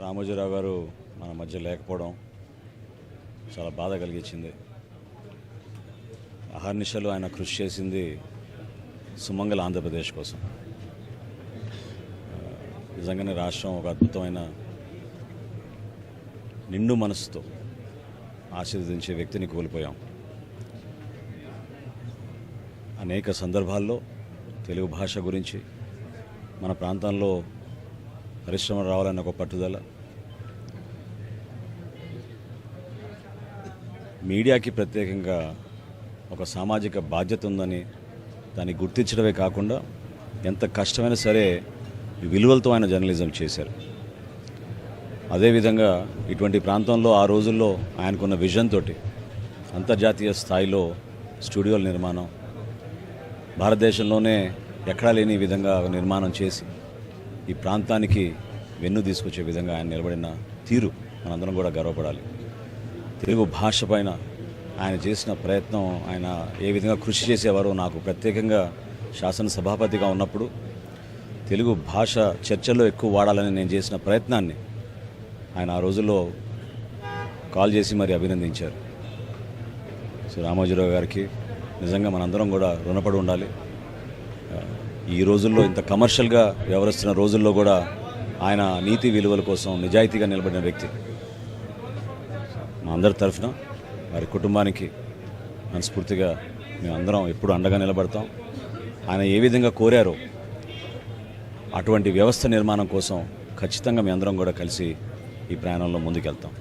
రామోజీరావు గారు మన మధ్య లేకపోవడం చాలా బాధ కలిగించింది. అహర్నిశలు ఆయన కృషి చేసింది సుమంగళ ఆంధ్రప్రదేశ్ కోసం. నిజంగానే రాష్ట్రం ఒక అద్భుతమైన నిండు మనసుతో ఆశీర్వదించే వ్యక్తిని కోల్పోయాం. అనేక సందర్భాల్లో తెలుగు భాష గురించి మన ప్రాంతంలో పరిశ్రమ రావాలన్న ఒక పట్టుదల. మీడియాకి ప్రత్యేకంగా ఒక సామాజిక బాధ్యత ఉందని దాన్ని గుర్తించడమే కాకుండా ఎంత కష్టమైనా సరే విలువలతో ఆయన జర్నలిజం చేశారు. అదేవిధంగా ఇటువంటి ప్రాంతంలో ఆ రోజుల్లో ఆయనకున్న విజన్ తోటి అంతర్జాతీయ స్థాయిలో స్టూడియోల నిర్మాణం భారతదేశంలోనే ఎక్కడా లేని విధంగా నిర్మాణం చేసి ఈ ప్రాంతానికి వెన్ను తీసుకొచ్చే విధంగా ఆయన నిలబడిన తీరు మనందరం కూడా గర్వపడాలి. తెలుగు భాష పైన ఆయన చేసిన ప్రయత్నం ఆయన ఏ విధంగా కృషి చేసేవారో నాకు ప్రత్యేకంగా శాసనసభాపతిగా ఉన్నప్పుడు తెలుగు భాష చర్చల్లో ఎక్కువ వాడాలని నేను చేసిన ప్రయత్నాన్ని ఆయన ఆ రోజుల్లో కాల్ చేసి మరి అభినందించారు. సో రామోజీరావు గారికి నిజంగా మనందరం కూడా రుణపడి ఉండాలి. ఈ రోజుల్లో ఇంత కమర్షియల్గా వ్యవహరిస్తున్న రోజుల్లో కూడా ఆయన నీతి విలువల కోసం నిజాయితీగా నిలబడిన వ్యక్తి. మా అందరి తరఫున వారి కుటుంబానికి మనస్ఫూర్తిగా మేమందరం ఎప్పుడు అండగా నిలబడతాం. ఆయన ఏ విధంగా కోరారో అటువంటి వ్యవస్థ నిర్మాణం కోసం ఖచ్చితంగా మీ అందరం కూడా కలిసి ఈ ప్రయాణంలో ముందుకెళ్తాం.